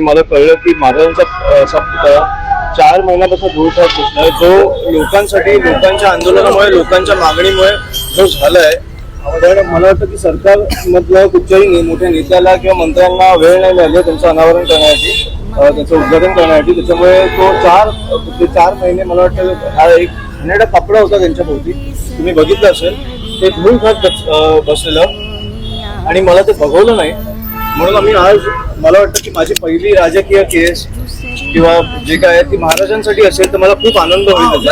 मला कळलं की महाराजांचा सप्त सप्ताह चार महिन्यापासून दूर होत आहे म्हणजे जो लोकांसाठी लोकांच्या आंदोलनामुळे लोकांच्या मागणीमुळे जो झालाय तर मला वाटतं की सरकार मधल्या कुठच्याही मोठ्या नेत्याला किंवा मंत्र्यांना वेळ नाही मिळाली त्यांचं अनावरण करण्यासाठी त्याचं उद्घाटन करण्यासाठी. त्याच्यामुळे तो चार ते चार महिने मला वाटतं हा एक घाणेरडा कपडा होता त्यांच्या भोवती. तुम्ही बघितलं असेल ते धूळ खात बस- बसलेलं. आणि मला ते बघवलं नाही. म्हणून आम्ही आज मला वाटतं की माझी पहिली राजकीय केस किंवा जे काय ती महाराजांसाठी असेल तर मला खूप आनंद होईल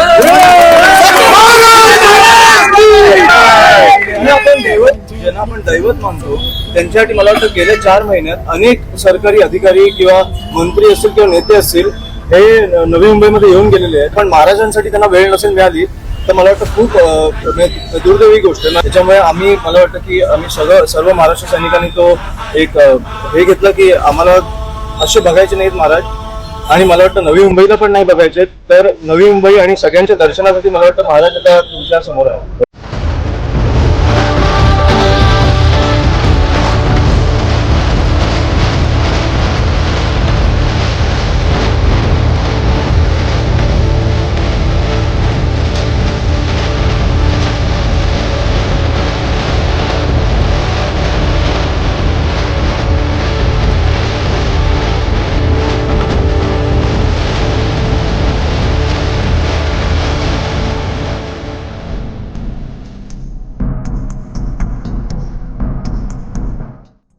ज्यांना आपण दैवत ज्यांना आपण दैवत मानतो त्यांच्यासाठी मला वाटतं गेल्या चार महिन्यात अनेक सरकारी अधिकारी किंवा मंत्री असतील किंवा नेते असतील हे नवी मुंबईमध्ये येऊन गेलेले आहेत. पण महाराजांसाठी त्यांना वेळ नसेल मिळाली तर मला वाटतं खूप म्हणजे दुर्दैवी गोष्ट आहे. त्याच्यामुळे आम्ही मला वाटतं की आम्ही सगळं सर्व महाराष्ट्र सैनिकांनी तो एक हे घेतलं की आम्हाला असे बघायचे नाहीत महाराज. आणि मला वाटतं नवी मुंबईला पण नाही बघायचे तर नवी मुंबई आणि सगळ्यांच्या दर्शनासाठी मला वाटतं महाराज आता तुमच्यासमोर आहे.